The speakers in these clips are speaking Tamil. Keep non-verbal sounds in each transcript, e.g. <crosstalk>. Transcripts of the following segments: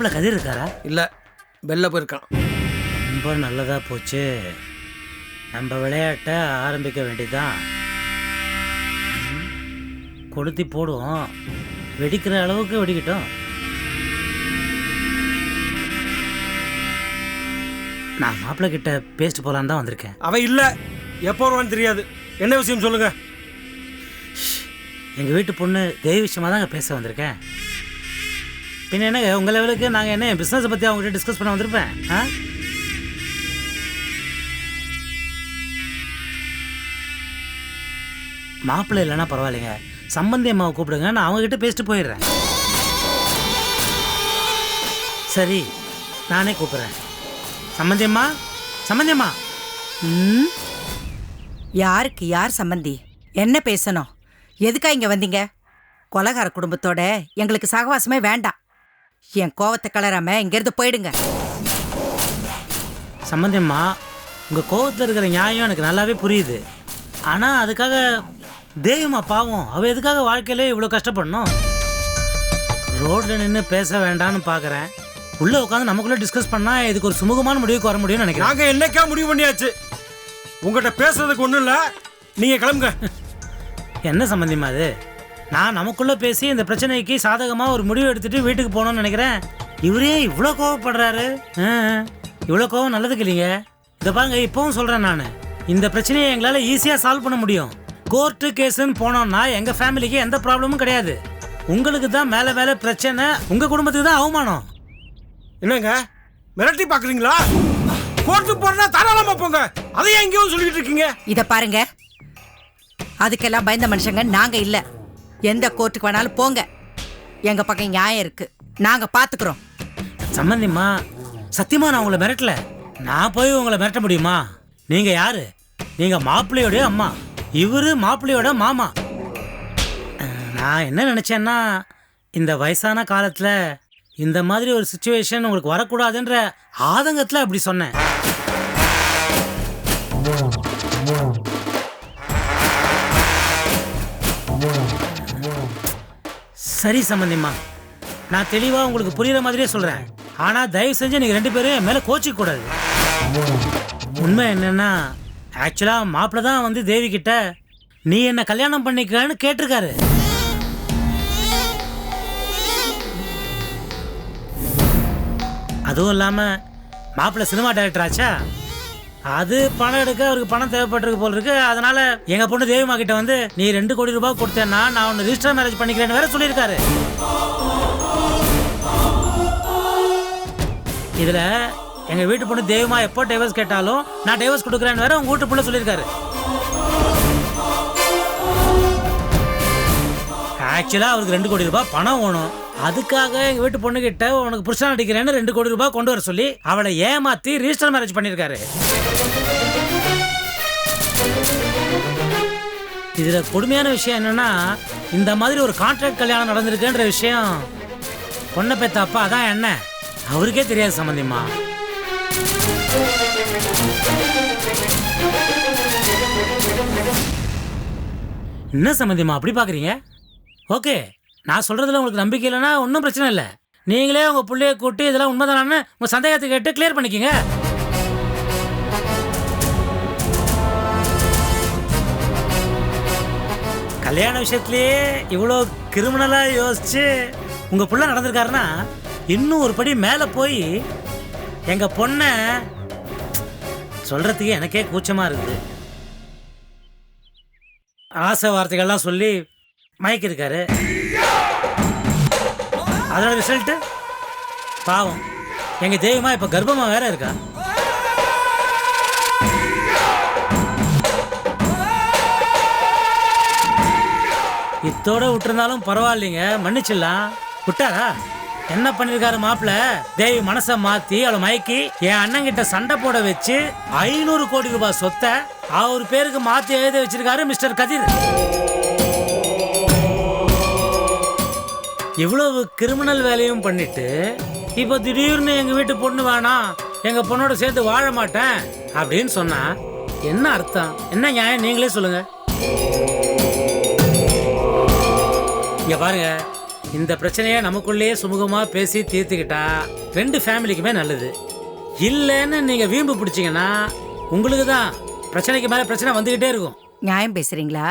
மாப்பிள்ளை கதிர் இருக்காரா இல்லை வெளில போயிருக்கான். ரொம்ப நல்லதா போச்சு. நம்ம விளையாட்டை ஆரம்பிக்க வேண்டியதுதான் கொளுத்தி போடுவோம். வெடிக்கிற அளவுக்கு வெடிக்கட்டும். நான் மாப்பிள்ளை கிட்ட பேசிட்டு போலான்னு தான் வந்திருக்கேன். அவன் இல்லை. எப்போ வருவான்னு தெரியாது. என்ன விஷயம் சொல்லுங்க. எங்கள் வீட்டு பொண்ணு தெய்வ விஷயமா தாங்க பேச வந்திருக்கேன். பின்ன என்னங்க உங்கள் லெவலுக்கு நாங்கள் என்ன பிஸ்னஸை பற்றி அவங்ககிட்ட டிஸ்கஸ் பண்ண வந்திருப்பேன். ஆ? மாப்பிள்ளை இல்லைன்னா பரவாயில்லைங்க. சம்பந்தி அம்மாவை கூப்பிடுங்க நான் அவங்ககிட்ட பேசிட்டு போயிடுறேன். சரி நானே கூப்பிட்றேன். சம்பந்தி அம்மா? சம்பந்தி அம்மா? ம்? யாருக்கு யார் சம்பந்தி? என்ன பேசணும்? எதுக்கா இங்கே வந்தீங்க? கொலகார குடும்பத்தோட எங்களுக்கு சகவாசமே வேண்டாம். என் கோவத்தை கலராம இங்கிருந்து போயிடுங்க. சம்பந்தியம்மா உங்கள் கோவத்தில் இருக்கிற நியாயம் எனக்கு நல்லாவே புரியுது. ஆனால் அதுக்காக தேவிமா பாவம். அவள் எதுக்காக வாழ்க்கையிலே இவ்வளோ கஷ்டப்படணும்? ரோட்டில் நின்று பேச வேண்டாம்னு பார்க்குறேன் உள்ளே உட்காந்து நமக்குள்ளே டிஸ்கஸ் பண்ணால் இதுக்கு ஒரு சுமூகமான முடிவுக்கு வர முடியும்னு நினைக்கிறேன். நாங்கள் என்னைக்கா முடிவு பண்ணியாச்சு? உங்கள்கிட்ட பேசுறதுக்கு ஒன்றும் இல்லை. நீங்கள் கிளம்புங்க. என்ன சம்பந்தியமா அது? நான் நமக்குள்ளே பேசி இந்த பிரச்சனைக்கு சாதகமாக ஒரு முடிவு எடுத்துட்டு வீட்டுக்கு போகணும்னு நினைக்கிறேன். இவரே இவ்வளோ கோவப்படுறாரு. ஆ, இவ்வளோ கோவம் நல்லதுக்கு இல்லைங்க. இதை பாருங்க இப்பவும் சொல்கிறேன் நான். இந்த பிரச்சனையை எங்களால் ஈஸியாக சால்வ் பண்ண முடியும். கோர்ட்டு கேஸுன்னு போனோம்னா எங்கள் ஃபேமிலிக்கு எந்த ப்ராப்ளமும் கிடையாது. உங்களுக்கு தான் மேலே மேலே பிரச்சனை உங்கள் குடும்பத்துக்கு தான் அவமானம். என்னங்க? மிரட்டி பார்க்குறீங்களா? கோர்ட்டு போறதா தாராளமாக போங்க. அதை எங்கேயோ சொல்லிட்டு இருக்கீங்க. இத பாருங்க. அதுக்கெல்லாம் பயந்த மனுஷங்க நாங்க இல்ல. எந்த கோர்ட்டுக்கு வேணாலும் போங்க. எங்க பக்கம் நியாயம் இருக்கு. நாங்க பாத்துக்கிறோம். சம்பந்திம்மா சத்தியமா நான் உங்களை மிரட்டல? நான் போய் உங்களை மிரட்ட முடியுமா? நீங்க யாரு? நீங்க மாப்பிள்ளையோட அம்மா. இவரு மாப்பிள்ளையோட மாமா. நான் என்ன நினைச்சேன்னா இந்த வயசான காலத்துல இந்த மாதிரி ஒரு சுச்சுவேஷன் உங்களுக்கு வரக்கூடாதுன்ற ஆதங்கத்துல அப்படி சொன்னேன். சரி சம்பந்திம்மா. நான் தெளிவா உங்களுக்கு புரியுற மாதிரியே சொல்றேன். ஆனா தயவு செஞ்சு நீங்க ரெண்டு பேரும் மேலே மேல கோச்சிக்க கூடாது உண்மை என்னன்னா ஆக்சுவலா மாப்பிள்ள தான் வந்து தேவி கிட்ட நீ என்ன கல்யாணம் பண்ணிக்கன்னு கேட்டிருக்காரு. அதுவும் இல்லாம மாப்பிள்ள சினிமா டைரக்டர் ஆச்சா? அது பணம் எடுக்க அவருக்கு பணம் தேவைப்பட்டிருக்கு போல இருக்கு. அதனால எங்க பொண்ணு தேவிமா கிட்ட வந்து நீ ரெண்டு கோடி ரூபாய் கொடுத்தேன்னா நான் உன்னை ரிஜிஸ்டர் மேரேஜ் பண்ணிக்கிறேன்னு வேற சொல்லியிருக்காரு. இதுல எங்க வீட்டு பொண்ணு தெய்வமா எப்போ டைவர்ஸ் கேட்டாலும் நான் டைவர்ஸ் கொடுக்குறேன்னு வேற உங்க வீட்டு பொண்ணு சொல்லியிருக்காரு. ஆக்சுவலாக அவருக்கு ரெண்டு கோடி ரூபாய் பணம் வேணும். அதுக்காக எங்க வீட்டு பொண்ணு கிட்ட உனக்கு புருஷன் அடிக்கிறேன்னு ரெண்டு கோடி ரூபாய் கொண்டு வர சொல்லி அவளை ஏமாத்தி ரிஜிஸ்டர் மேரேஜ் பண்ணியிருக்காரு. இதுல கொடுமையான விஷயம் என்னன்னா இந்த மாதிரி ஒரு கான்ட்ராக்ட் கல்யாணம் நடந்திருக்குன்ற விஷயம் பொண்ணை பெத்த அப்பா அதான் என்ன? அவருக்கே தெரியாது சம்பந்தியம்மா என்ன சம்பந்தியம்மா அப்படி பாக்குறீங்க? ஓகே நான் சொல்கிறதுல உங்களுக்கு நம்பிக்கை இல்லைன்னா ஒன்றும் பிரச்சனை இல்லை. நீங்களே உங்கள் பிள்ளைய கூட்டி இதெல்லாம் உண்மைதானான்னு உங்கள் சந்தேகத்தை கேட்டு கிளியர் பண்ணிக்கங்க. கல்யாண விஷயத்துலேயே இவ்வளோ கிரிமினலாக யோசித்து உங்கள் பிள்ளை நடந்திருக்காருன்னா இன்னும் ஒரு படி மேலே போய் எங்கள் பொண்ணை சொல்கிறதுக்கு எனக்கே கூச்சமாக இருக்குது. ஆசை வார்த்தைகள்லாம் சொல்லி மயக்கிருக்காரு அதோட ரிசல்ட்டு பாவம். எங்கள் தெய்வமாக இப்போ கர்ப்பமாக வேற இருக்கா? இத்தோட விட்டுருந்தாலும் பரவாயில்லைங்க. மன்னிச்சிடலாம். விட்டாரா? என்ன பண்ணிருக்காரு மாப்பிள்ள? தேவி மனசை மாத்தி அவளை மயக்கி என் அண்ணங்கிட்ட சண்டை போட வச்சு ஐநூறு கோடி ரூபாய் சொத்தை அவர் பேருக்கு மாத்தி எழுதி வச்சிருக்காரு மிஸ்டர் கதிர். இவ்வளவு கிரிமினல் வேலையும் பண்ணிட்டு இப்போ திடீர்னு எங்கள் வீட்டு பொண்ணு வேணாம் எங்கள் பொண்ணோட சேர்த்து வாழ மாட்டேன் அப்படின்னு சொன்னா என்ன அர்த்தம்? என்ன நியாயம்? நீங்களே சொல்லுங்க. இங்க பாருங்க இந்த பிரச்சனையை நமக்குள்ளேயே சுமூகமாக பேசி தீர்த்துக்கிட்டா ரெண்டு ஃபேமிலிக்குமே நல்லது. இல்லைன்னு நீங்க வீம்பு பிடிச்சிங்கன்னா உங்களுக்கு தான் பிரச்சனைக்கு மேலே பிரச்சனை வந்துகிட்டே இருக்கும். நியாயம் பேசுறீங்களா?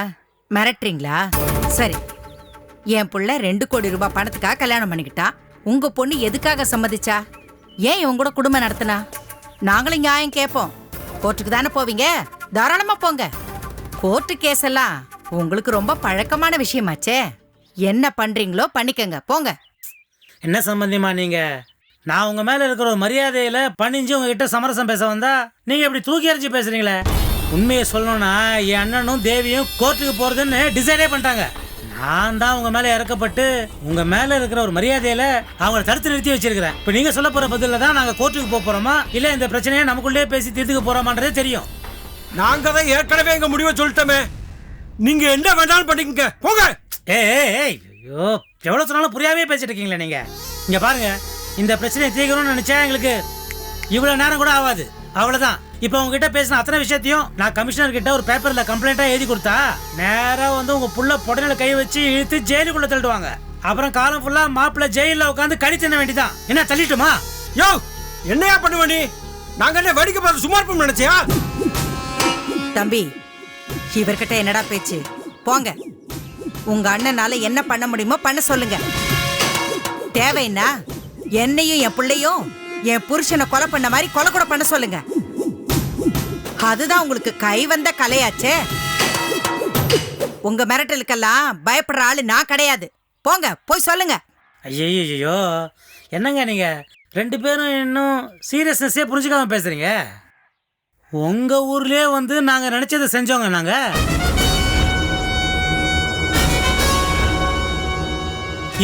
மிரட்டுறீங்களா? சரி. என் புள்ள ரெண்டு கோடி ரூபாய் பணத்துக்காக கல்யாணம் பண்ணிக்கிட்டா. உங்க பொண்ணு எதுக்காக சம்மதிச்சா? ஏன் இவங்க கூட குடும்பம் நடத்தினா? நாங்களும் நியாயம் கேட்போம் கோர்ட்டுக்கு தானே போவீங்க? தாராளமா போங்க. கோர்ட்டு கேஸ் எல்லாம் உங்களுக்கு ரொம்ப பழக்கமான விஷயமாச்சே. என்ன பண்றீங்களோ பண்ணிக்கங்க. போங்க. என்ன சம்பந்தியமா நீங்க? நான் உங்க மேல இருக்கிற ஒரு மரியாதையில பணிஞ்சு உங்ககிட்ட சமரசம் பேச வந்தா நீங்க இப்படி தூக்கி எறிஞ்சு பேசுறீங்களே? உண்மையை சொல்லணும்னா என் அண்ணனும் தேவியும் கோர்ட்டுக்கு போறதுன்னு டிசைடே பண்ணிட்டாங்க. நான் தான் உங்க மேல இறக்கப்பட்டு உங்க மேல இருக்கிற ஒரு மரியாதையில அவங்கள தடுத்து நிறுத்தி வச்சிருக்கிறேன். இப்போ நீங்க சொல்ல போற பதில தான் நாங்க கோர்ட்டுக்கு போக போறோமா? இல்ல இந்த பிரச்சனையை நமக்குள்ளே பேசி தீர்த்துக்க போறோமான்றதே தெரியும். நாங்க தான் ஏற்கனவே எங்க முடிவை சொல்லிட்டோமே. நீங்க என்ன வேணாலும் பண்ணிக்கங்க. போங்க. ஏய் ஐயோ எவ்வளோ சொன்னாலும் புரியாவே பேசிட்டு இருக்கீங்களே நீங்க? இங்க பாருங்க இந்த பிரச்சனையை தீர்க்கணும்னு நினைச்சா எங்களுக்கு இவ்வளவு நேரம் கூட ஆகாது. அவ்வளவுதான். இப்போ உங்ககிட்ட பேசின அத்தனை விஷயத்தையும் நான் கமிஷனர் கிட்ட ஒரு பேப்பர்ல கம்ப்ளைண்டா எழுதி கொடுத்தா நேரா வந்து உங்க புள்ள புடனில கை வச்சு இழுத்து ஜெயிலுக்குள்ள தள்ளிடுவாங்க. அப்புறம் காலம் ஃபுல்லா மாப்பிள்ள ஜெயில உட்காந்து கடி தின்ன வேண்டிதான். என்ன தள்ளிட்டுமா? யோ என்னையா பண்ணுவ நீ? நாங்க என்ன வேடிக்கை பார்த்து சும்மா இருப்போம் நினைச்சியா? தம்பி இவர்கிட்ட என்னடா பேச்சு? போங்க. உங்க அண்ணனால என்ன பண்ண முடியுமோ பண்ண சொல்லுங்க. தேவைன்னா என்னையும் என் பிள்ளையும் என் புருஷனை கொலை பண்ண மாதிரி கொலை கூட பண்ண சொல்லுங்க. அதுதான் உங்களுக்கு கை வந்த கலையாச்சே. உங்க மிரட்டலுக்கெல்லாம் பயப்படுற ஆளு நான் கிடையாது. போங்க போய் சொல்லுங்க. ஐயோ என்னங்க நீங்க? ரெண்டு பேரும் இன்னும் சீரியஸ்னஸே புரிஞ்சுக்காம பேசுறீங்க? உங்க ஊர்லயே வந்து நாங்க நினைச்சதை செஞ்சோங்க நாங்க.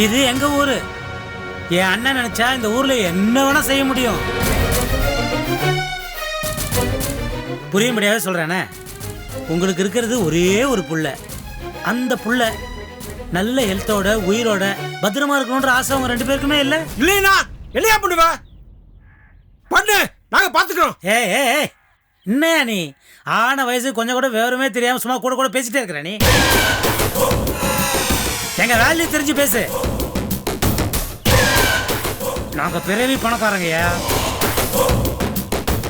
இது எங்க ஊரு? என் அண்ணன் நினைச்சா இந்த ஊர்ல என்ன வேணா செய்ய முடியும். புரியும்படியாவே சொல்றேனே. உங்களுக்கு இருக்கிறது ஒரே ஒரு புள்ள. அந்த புள்ள நல்ல ஹெல்த்தோட உயிரோட பத்திரமா இருக்கணுன்ற ஆசை அவங்க ரெண்டு பேருக்குமே இல்லை? இல்லையா என்னையா பண்ணுவ? பண்ணு. நாங்க பாத்துக்கிறோம். ஏய் ஏய் ஏய். என்னையா நீ? ஆன வயசு கொஞ்சம் கூட விவரமே தெரியாம சும்மா கூட கூட பேசிட்டே இருக்கிற நீ. எங்க வேல்யூ தெரிஞ்சு பேசு. நாங்க பிறவி பணக்காரங்கய்யா.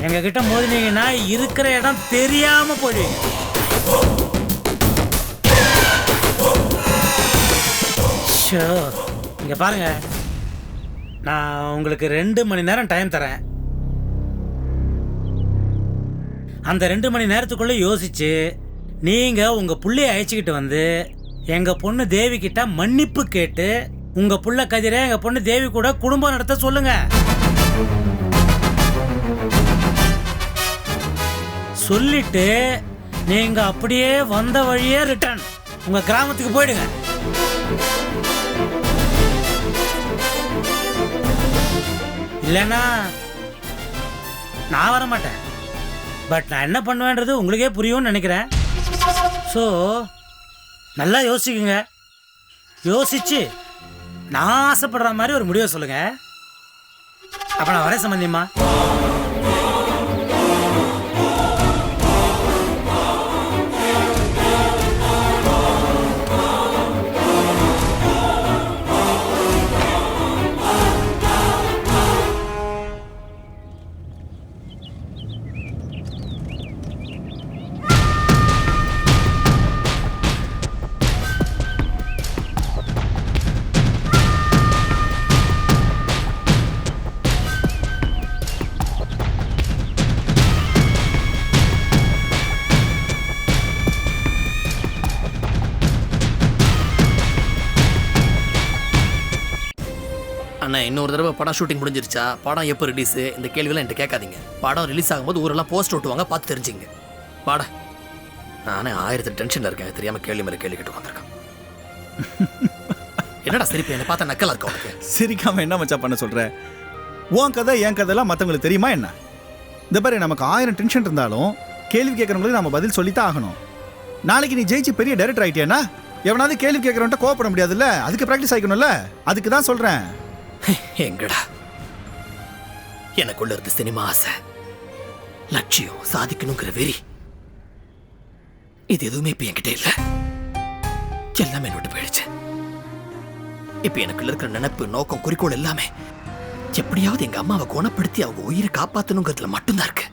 எங்க கிட்ட மோதினீங்கன்னா இருக்கிற இடம் தெரியாம போயிடுவீங்க. ஷோ இங்க பாருங்க. நான் உங்களுக்கு ரெண்டு மணி நேரம் டைம் தரேன். அந்த ரெண்டு மணி நேரத்துக்குள்ள யோசிச்சு நீங்க உங்க புள்ளைய அழைச்சிக்கிட்டு வந்து எங்க பொண்ணு தேவி கிட்ட மன்னிப்பு கேட்டு உங்க புள்ள கதிரை எங்க பொண்ணு தேவி கூட குடும்பம் நடத்த சொல்லுங்க. சொல்லிட்டு நீங்க அப்படியே வந்த வழியே ரிட்டர்ன் உங்க கிராமத்துக்கு போயிடுங்க. இல்லைன்னா நான் வர மாட்டேன் பட் நான் என்ன பண்ணுவேன்றது உங்களுக்கே புரியும்னு நினைக்கிறேன். ஸோ நல்லா யோசிக்குங்க. யோசிச்சு நான் ஆசைப்படுற மாதிரி ஒரு முடிவை சொல்லுங்க. அப்ப நான் வரேன் சம்பந்தியம்மா அண்ணா இன்னொரு தடவை படம் ஷூட்டிங் முடிஞ்சிருச்சா? படம் எப்போ ரிலீஸு இந்த கேள்வியெல்லாம் என்கிட்ட கேட்காதீங்க. படம் ரிலீஸ் ஆகும்போது ஊரெல்லாம் போஸ்ட் ஓட்டுவாங்க பார்த்து தெரிஞ்சுங்க. வாடா. நானே ஆயிரத்து டென்ஷனில் இருக்கேன். தெரியாமல் கேள்வி மேலே கேள்வி கேட்டு வந்திருக்கேன் <laughs> என்னடா சிரிப்பு? என்னை பார்த்தா நக்கலா இருக்கா உனக்கு? சிரிக்காம என்ன மச்சான் பண்ண சொல்ற? உன் கதை என் கதைலாம் மற்றவங்களுக்கு தெரியுமா என்ன? இந்த பாரு நமக்கு ஆயிரம் டென்ஷன் இருந்தாலும் கேள்வி கேட்குறவங்களுக்கு நம்ம பதில் சொல்லித்தான் ஆகணும். நாளைக்கு நீ ஜெயிச்சு பெரிய டைரக்டர் ஆயிட்டியானா எவனாவது கேள்வி கேட்குறவன்ட்ட கோவப்பட முடியாதுல்ல? அதுக்கு ப்ராக்டிஸ் ஆகிக்கணும்ல அதுக்கு தான் சொல்கிறேன் எங்கடா? எனக்குள்ள இருந்த சினிமா ஆசை. லட்சியம் சாதிக்கணுங்கிற வெறி. இது எதுவுமே இப்ப என்கிட்ட இல்ல. எல்லாமே என்னை விட்டு போயிடுச்சு. இப்ப எனக்குள்ள இருக்கிற நினைப்பு நோக்கம் குறிக்கோள் எல்லாமே எப்படியாவது எங்க அம்மாவை குணப்படுத்தி அவங்க உயிரை காப்பாத்தணுங்கிறதுல மட்டும்தான் இருக்கு.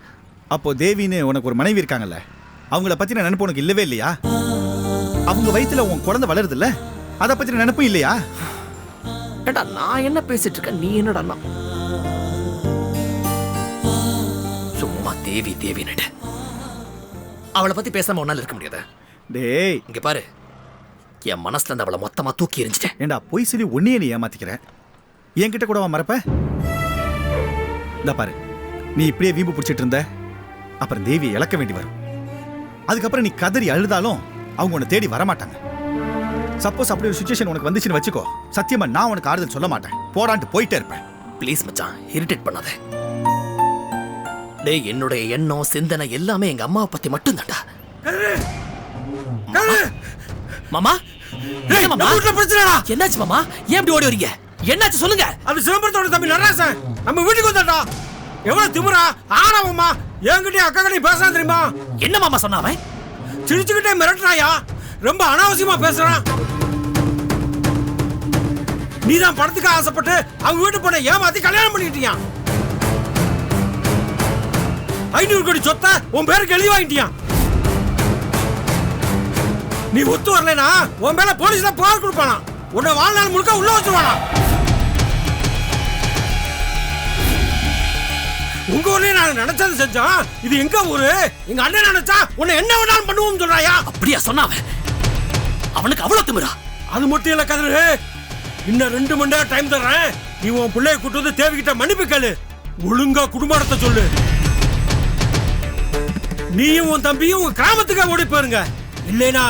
அப்போ தேவின்னு உனக்கு ஒரு மனைவி இருக்காங்கல்ல? அவங்கள பத்தின நினைப்பு உனக்கு இல்லவே இல்லையா? அவங்க வயித்துல உன் குழந்தை வளருது இல்ல அதை பத்தின நினைப்பும் இல்லையா? ஏண்டா நான் என்ன பேசிட்டு இருக்கேன்? நீ என்னடா? சும்மா தேவி தேவின்னுட்டு. அவளை பத்தி பேசாம உன்னால இருக்க முடியாது? டேய். இங்க பாரு. என் மனசுல இருந்து அவளை மொத்தமா தூக்கி எறிஞ்சிட்டேன். ஏண்டா பொய் சொல்லி உன்னையே நீ ஏமாத்திக்கிற? என்கிட்ட கூடவா மறப்ப? இந்த பாரு. நீ இப்படியே வீம்பு பிடிச்சிட்டு இருந்த அப்புறம் தேவியை இழக்க வேண்டி வரும். அதுக்கப்புறம் நீ கதறி அழுதாலும் அவங்க உன்னை தேடி வரமாட்டாங்க. சப்போஸ் அப்படி ஒரு சுச்சுவேஷன் உனக்கு வந்துச்சுன்னு வச்சுக்கோ. சத்தியமா நான் உனக்கு ஆறுதல் சொல்ல மாட்டேன். போடான்ட்டு போயிட்டே இருப்பேன். ப்ளீஸ் மச்சான் இரிட்டேட் பண்ணாத. டேய் என்னுடைய எண்ணம் சிந்தனை எல்லாமே எங்க அம்மாவை பத்தி மட்டும் தான்டா மாமா? என்னாச்சு மாமா? ஏன் இப்படி ஓடி வரீங்க என்னாச்சு சொல்லுங்க. அது சிதம்பரத்தோட தம்பி நடராசன் நம்ம வீட்டுக்கு வந்தாடா எவ்வளவு திமிரா? ஆணவமா என்கிட்டயும் அக்கா கிட்டயும் பேசுறான் தெரியுமா? என்ன மாமா சொன்ன அவன்? சிரிச்சுக்கிட்டே மிரட்டுறாயா? ரொம்ப அனாவசியமா பேசுறான். நீதான் படத்துக்கு ஆசைப்பட்டு அவங்க வீட்டு பொண்ணை ஏமாத்தி கல்யாணம் பண்ணிட்டியான் ஐநூறு கோடி சொத்தை உன் பேருக்கு எழுதி வாங்கிட்டியான் நீ ஒத்து வரலைனா உன் மேல போலீஸ்ல புகார் கொடுப்பானா உன்னை வாழ்நாள் முழுக்க உள்ள வச்சிருவானா உங்க ஊர்லயே நான் நினைச்சது செஞ்சோம் இது எங்க ஊரு? எங்க அண்ணன் நினைச்சா உன்னை என்ன வேணாலும் பண்ணுவோம் சொல்றாயா? அப்படியா சொன்ன அவனுக்கு அவ்வளவு திமிரா? அது மட்டும் இல்ல கதிரு. இன்னும் ரெண்டு மணி நேரம் டைம் தர்றேன். நீ உன் பிள்ளைய கூட்டு வந்து தேவிக்கிட்ட மன்னிப்பு கேளு. ஒழுங்கா குடும்பத்தை சொல்லு. நீயும் உன் தம்பியும் உங்க கிராமத்துக்கே ஓடி போயிருங்க. இல்லைனா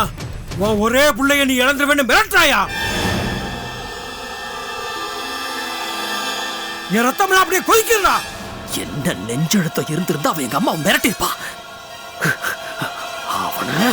உன் ஒரே பிள்ளைய நீ இழந்துருவேன்னு மிரட்டுறாயா? என் ரத்தம்லாம் அப்படியே கொதிக்கிறா என்ன நெஞ்செழுத்தம் இருந்திருந்தா அவன் எங்க அம்மா மிரட்டிருப்பா அவன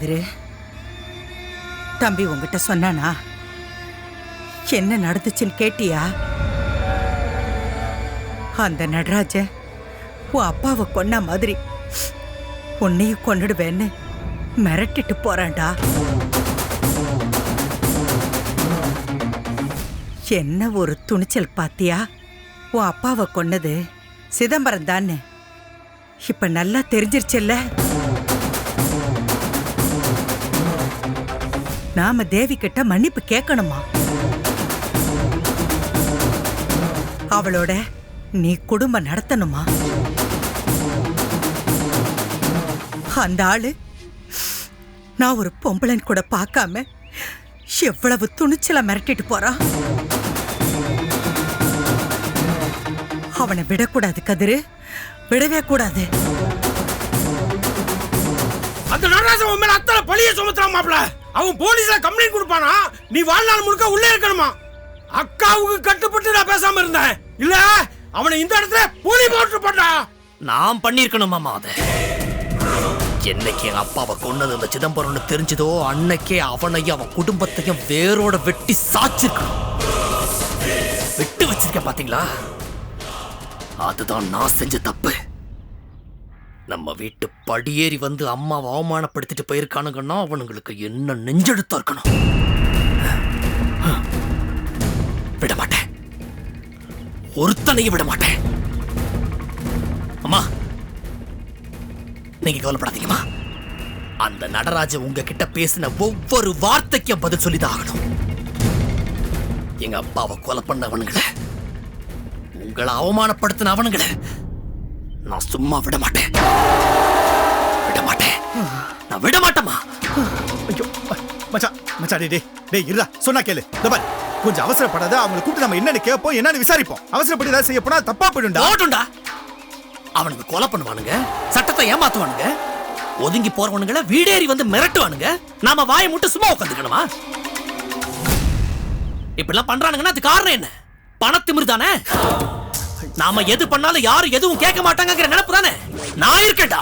கதிரு தம்பி உங்ககிட்ட சொன்னானா? என்ன நடந்துச்சுன்னு கேட்டியா? அந்த நடராஜ உன் அப்பாவை கொன்ன மாதிரி உன்னையும் கொண்டுடுவேன்னு மிரட்டிட்டு போறான்டா. என்ன ஒரு துணிச்சல் பாத்தியா? உன் அப்பாவை கொன்னது சிதம்பரம் தானே இப்ப நல்லா தெரிஞ்சிருச்சுல்ல? நாம தேவி கிட்ட மன்னிப்பு கேட்கணுமா? அவளோட நீ குடும்பம் நடத்தணுமா? அந்த ஆளு நான் ஒரு பொம்பளன் கூட பார்க்காம எவ்வளவு துணிச்சலா மிரட்டிட்டு போறா? அவனை விடக்கூடாது கதிரு விடவே கூடாது. அந்த நடராஜன் உண்மையில அத்தனை பழிய சுமத்துறான் மாப்பிள்ள. அவன் போலீஸ்ல கம்ப்ளைண்ட் கொடுப்பானா? நீ வாழ்நாள் முழுக்க உள்ளே இருக்கணுமா? அக்காவுக்கு கட்டுப்பட்டு நான் பேசாம இருந்தேன். இல்ல அவனை இந்த இடத்துல போலி போட்டு போட்டா? நான் பண்ணியிருக்கணும் மாமா அதை. என்னைக்கு என் அப்பாவை கொன்னது அந்த சிதம்பரம்னு தெரிஞ்சதோ அன்னைக்கே அவனையும் அவன் குடும்பத்தையும் வேரோட வெட்டி சாச்சிருக்கணும். விட்டு வச்சிருக்க பாத்தீங்களா? அதுதான் நான் செஞ்ச தப்பு. நம்ம வீட்டு படியேறி வந்து அம்மாவை அவமானப்படுத்திட்டு போயிருக்கானுங்கன்னா அவனுங்களுக்கு என்ன நெஞ்செடுத்தா இருக்கணும்? விட மாட்டேன். ஒருத்தனையும் விட மாட்டேன். அம்மா நீங்க கவலைப்படாதீங்கம்மா. அந்த நடராஜ உங்ககிட்ட பேசின ஒவ்வொரு வார்த்தைக்கும் பதில் சொல்லிதான் ஆகணும். எங்க அப்பாவை கொலை பண்ணவனுங்கள உங்களை அவமானப்படுத்தின அவனுங்களை நான் சும்மா விட மாட்டேன் விட மாட்டேன் நான் விட மாட்டேம்மா ஐயோ மச்சான் மச்சான் டேய் டேய் இருடா சொன்னா கேளு. பாரு கொஞ்சம் அவசரப்படாத அவங்களை கூப்பிட்டு நம்ம என்னன்னு கேட்போம் என்னன்னு விசாரிப்போம். அவசரப்பட்டு ஏதாவது செய்ய போனா தப்பா போயிடும்டா. போட்டுண்டா அவனுக்கு கொலை பண்ணுவானுங்க சட்டத்தை ஏமாத்துவானுங்க ஒதுங்கி போறவனுங்கள வீடேறி வந்து மிரட்டுவானுங்க நாம வாயை முட்டு சும்மா உட்காந்துக்கணுமா? இப்படிலாம் பண்றானுங்கன்னா அது காரணம் என்ன? பணத்திமிரு தானே நாம எது பண்ணாலும் யாரும் எதுவும் கேட்க மாட்டாங்கங்கிற நினைப்பு தானே? நான் இருக்கேன்டா.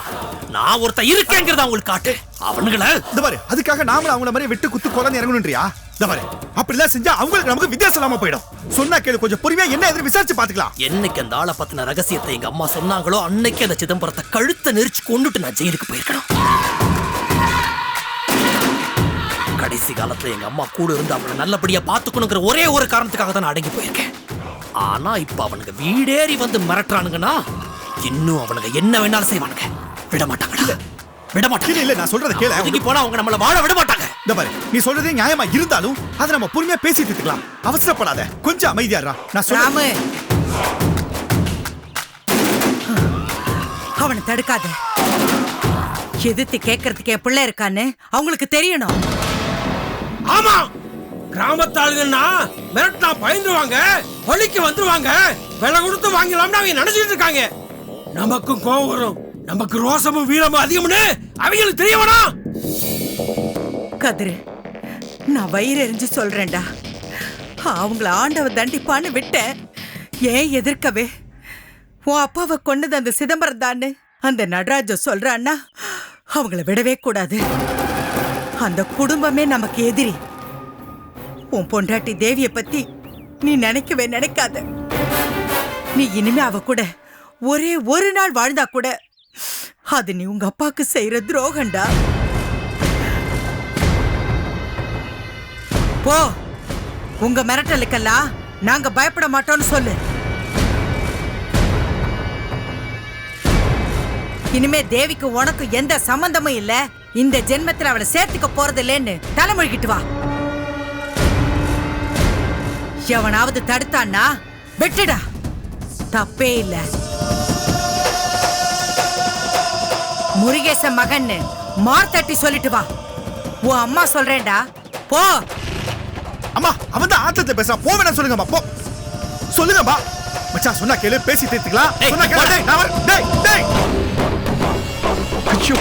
நான் ஒருத்த இருக்கேங்கிறத அவங்களுக்கு காட்டு. அவனுங்கள இந்த பாரு அதுக்காக நாமளும் அவங்கள மாதிரி விட்டு குத்து கொலை இறங்கணும்ன்றியா? இந்த பாரு அப்படிலாம் செஞ்சா அவங்களுக்கு நமக்கு வித்தியாசம் இல்லாம போயிடும். சொன்னா கேளு கொஞ்சம் பொறுமையா என்ன எதிர்த்து விசாரிச்சு பாத்துக்கலாம் என்னைக்கு அந்த ஆளை பத்தின ரகசியத்தை எங்க அம்மா சொன்னாங்களோ அன்னைக்கு அந்த சிதம்பரத்தை கழுத்தை நெரிச்சு கொண்டுட்டு நான் ஜெயிலுக்கு போயிருக்கணும். கடைசி காலத்துல எங்க அம்மா கூட இருந்து அவனை நல்லபடியா பாத்துக்கணுங்கிற ஒரே ஒரு காரணத்துக்காக தான் அடங்கி போயிருக்கேன். ஆனா இப்ப அவனுங்க வீடேறி வந்து மிரட்டுறானுங்கன்னா இன்னும் அவனுங்க என்ன வேணாலும் செய்வானுங்க. விட மாட்டாங்கடா விட இல்ல மாட்டாங்க இல்ல நான் சொல்றத கேளு. ஒதுங்கி போனா அவங்க நம்மள வாழ விட மாட்டாங்க இந்த பாரு நீ சொல்றதே நியாயமா இருந்தாலும் அதை நம்ம பொறுமையா பேசிட்டு இருக்கலாம். அவசரப்படாத. கொஞ்சம் அமைதியா இருடா. நான் சொல்றேன் ராமு. அவனை தடுக்காத. எதிர்த்து கேட்கறதுக்கு என் பிள்ளை இருக்கான்னு அவங்களுக்கு தெரியணும். ஆமா! கிராமத்தாளுங்கன்னா மிரட்டினா பயந்துருவாங்க பழிக்கு வந்துருவாங்க. விலை கொடுத்து வாங்கலாம்னு அவங்க நினைச்சிட்டு இருக்காங்க. நமக்கும் கோவம் வரும். நமக்கு ரோசமும் வீரமும் அதிகம்னு அவங்களுக்கு தெரிய வேணாம். கதிரு நான் வயிறு எரிஞ்சு சொல்றேன்டா. அவங்கள ஆண்டவ தண்டிப்பான்னு விட்டேன். ஏன் எதிர்க்கவே? உன் அப்பாவை கொண்டது அந்த சிதம்பரம் தான்னு அந்த நடராஜ சொல்றான்னா அவங்கள விடவே கூடாது. அந்த குடும்பமே நமக்கு எதிரி. உன் பொண்டாட்டி தேவிய பத்தி நீ நினைக்கவே நினைக்காத. நீ இனிமே அவ கூட ஒரே ஒரு நாள் வாழ்ந்தா கூட அது நீ உங்க அப்பாக்கு செய்யற துரோகண்டா போ உங்க மிரட்டலுக்கெல்லாம் நாங்க பயப்பட மாட்டோம்னு சொல்லு. இனிமே தேவிக்கு உனக்கு எந்த சம்பந்தமும் இல்ல. இந்த ஜென்மத்தில் அவளை சேர்த்துக்க போறது இல்லைன்னு தலைமொழிக்கிட்டு வா. எவனாவது தடுத்தான்னா விட்டுடா. தப்பே இல்ல. முருகேச மகன்னு மார்த்தட்டி சொல்லிட்டு வா. உன் அம்மா சொல்றேன்டா. போ. அம்மா அவன் தான் ஆத்தத்தை பேசுறான் போ வேணாம் சொல்லுங்கம்மா போ. சொல்லுங்கம்மா. மச்சான் சொன்னா கேளு பேசி தீர்த்துக்கலாம் சொன்னா கேளு. டேய். நான் டேய் டேய். ஐயோ